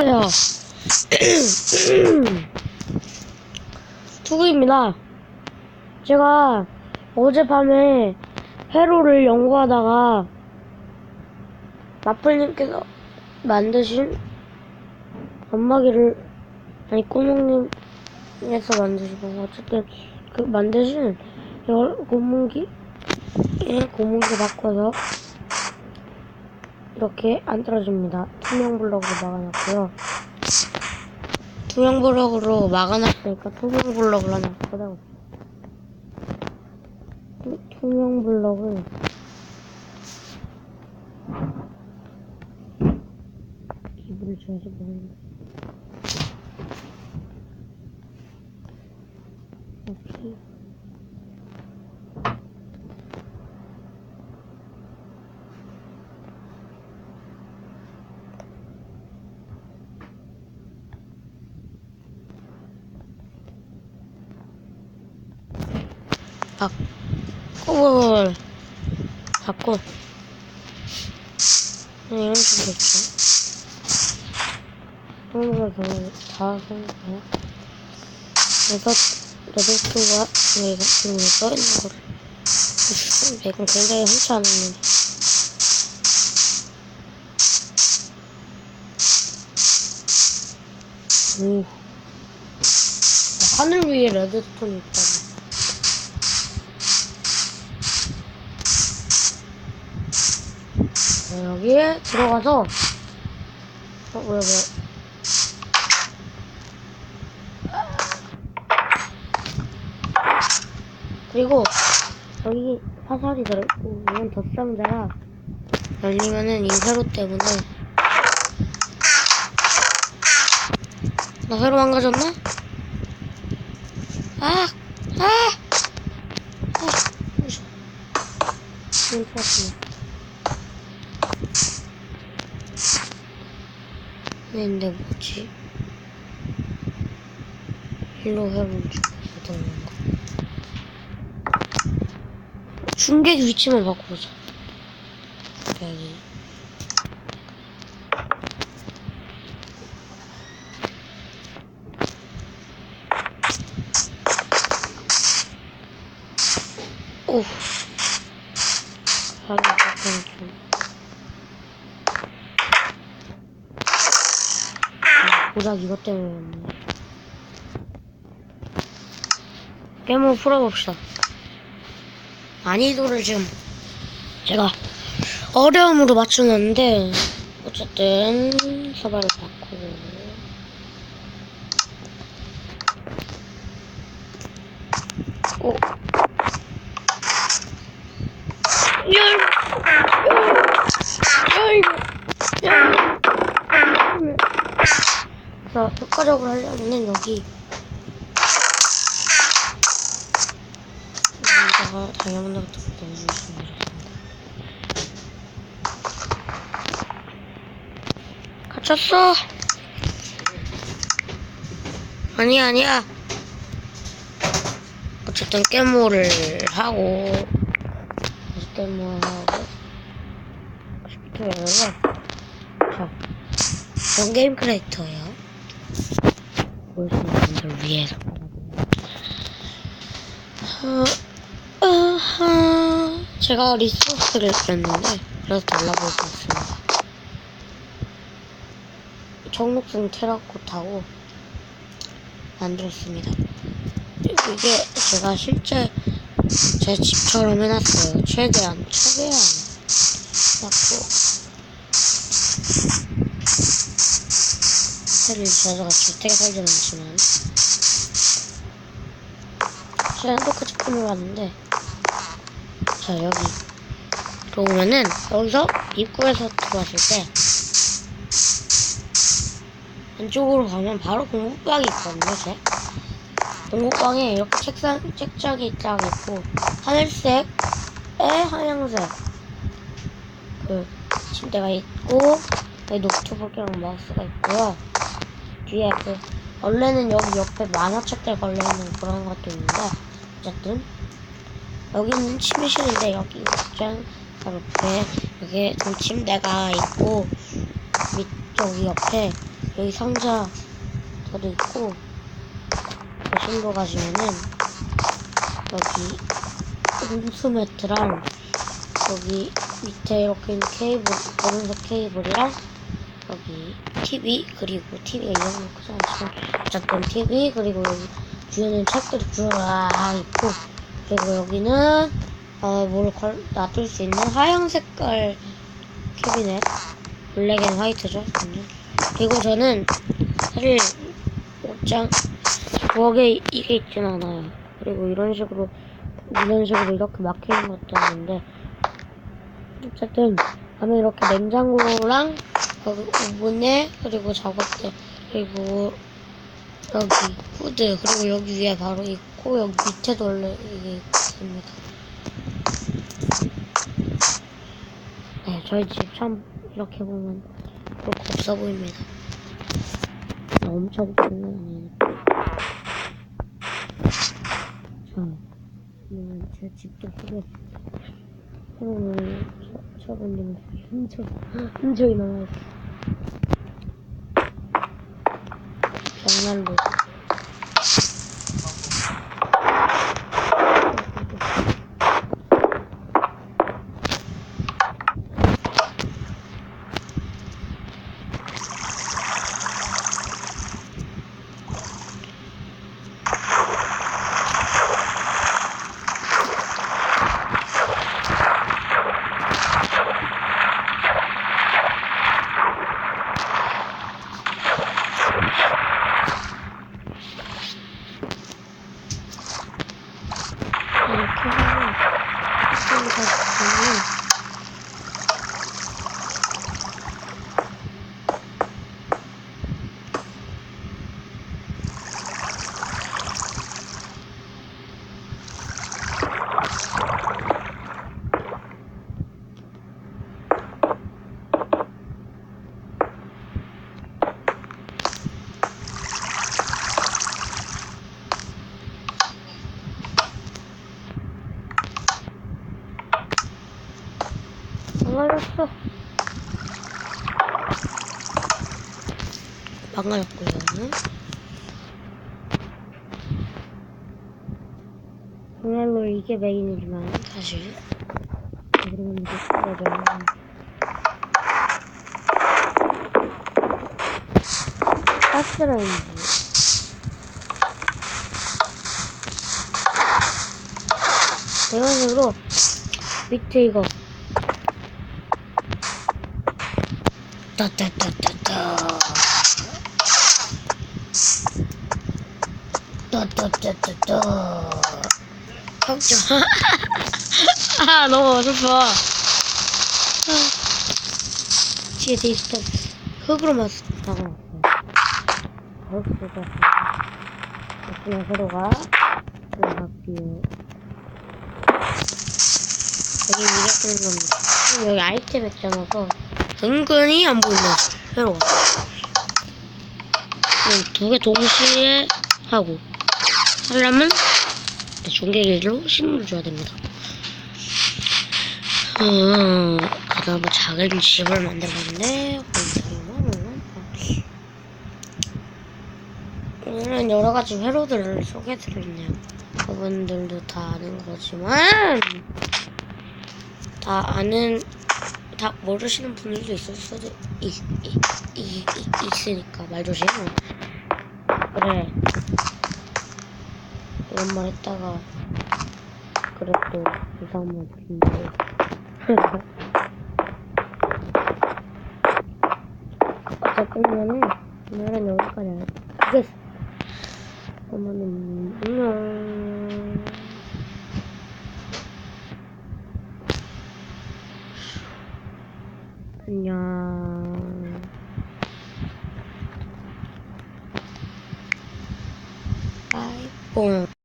안녕하세요. 투구입니다. 제가 어젯밤에 회로를 연구하다가 마플님께서 만드신 안마기를 아니 꾸몽님에서 만드시고 어쨌든 그 만드신 고문기 예 고문기 바꿔서 이렇게 안 떨어집니다. 투명 블럭으로 막아놨고요. 투명 블럭으로 막아놨으니까 투명 블럭을 하나 꽂아볼게요. 투- 투명 블럭을 이불을 줘야지 모르겠네. 여기 아, 꿀 바꿔. 이런 식으로 있죠. 저는 다 생각해요. 그래서 레드스토가 이거 지금 써있는 거를 이건 굉장히 흔치 않은데 오 하늘 위에 레드스톤이 있다 여기에 들어가서 어, 왜, 왜? 그리고 여기 화살이 들어있고 이건 덧상자라 열리면은 이 회로 때문에 나 회로 망가졌나? 아! 아! 아! 지금 풀었습니다. 네, 근데 뭐지? 일로 어떤 건가? 중계 위치만 바꿔보자. 여기. 오. 하루 약간 좀. 아, 고작 이것 때문에. 게임을 풀어봅시다. 난이도를 지금 제가 어려움으로 맞추는데 어쨌든 서바를 바꾸고 오 열! 열! 열! 열! 자, 효과적으로 하려면은 여기 여기다가 다이아몬드 같은 거 넣어주시면 되겠습니다. 갇혔어! 아니야, 아니야. 어쨌든 깨모를 하고, 깨모를 하고, 스피커에서, 자, 전 게임 크리에이터예요. 보시는 분들 위해서. 어, 어허, 제가 리소스를 그렸는데, 그래서 달라볼 수 있습니다. 청록색 테라코타고 만들었습니다. 이게 제가 실제 제 집처럼 해놨어요. 최대한, 최대한 해놨고, 사실 제가 주택에 살진 않지만, 제가 똑같이 꾸며봤는데, 자, 여기. 들어오면은, 여기서 입구에서 들어왔을 때, 왼쪽으로 가면 바로 공국방이 있거든요, 제. 공국방에 이렇게 책상, 책장이 딱 있고, 하늘색에 하얀색. 그, 침대가 있고, 여기 노트북이랑 마우스가 있고요. 뒤에 그, 원래는 여기 옆에 만화책들 걸려있는 그런 것도 있는데, 어쨌든. 여기는 침실인데, 여기 짠, 옆에, 여기 좀 침대가 있고, 밑, 저기 옆에, 여기 상자 저도 있고 거실로 가시면은 여기 음수 매트랑 여기 밑에 이렇게 있는 케이블 오른쪽 케이블이랑 여기 TV 그리고 TV가 크잖아 지금 어쨌든 TV 그리고 여기 뒤에는 책들이 쫙 있고 그리고 여기는 어, 뭘 걸, 놔둘 수 있는 하얀 색깔 캐비넷 블랙 앤 화이트죠. 그리고 저는 사실 옷장 부엌에 이게 있진 않아요 그리고 이런 식으로 이런 식으로 이렇게 막혀있는 것도 아닌데 어쨌든 다음에 이렇게 냉장고랑 오븐에 그리고 작업대 그리고 여기 후드 그리고 여기 위에 바로 있고 여기 밑에도 원래 이게 있습니다. 네, 저희 집 참 이렇게 보면 그렇게 없어 보입니다. 네, 엄청 좋은 건 아니에요. 자, 제 집도 보고 그리고 3초 걸리면 흔적이 넘어갔어. 장난로. 이쪽으로 가 망가졌고요. 정말로 이게 메인이지만 사실 그러면 이제 꺼져. 가스레인지. 이런 식으로 밑에 이거 따따따따따 아 너무 어설퍼 뒤에 데이스터 흙으로만 나가 흙으로 그냥 서로가 들어갈게요 여기 쓰는 겁니다 여기 아이템 액션어서 은근히 안 보인다. 새로워. 두개 동시에 하고 하려면 중계기로 신문을 줘야 됩니다. 음, 그다음에 작은 집을 만들었는데 오늘은 여러 가지 회로들을 소개해드렸네요. 그분들도 다 아는 거지만 다 아는 다 모르시는 분들도 있을 수도 있, 있, 있, 있, 있으니까 말 조심. 그래. 이런 말 했다가 그래 또 이상한 말 듣는데. 어쨌든 오늘은 여기까지 하겠습니다. 그러면은 안녕. 안녕.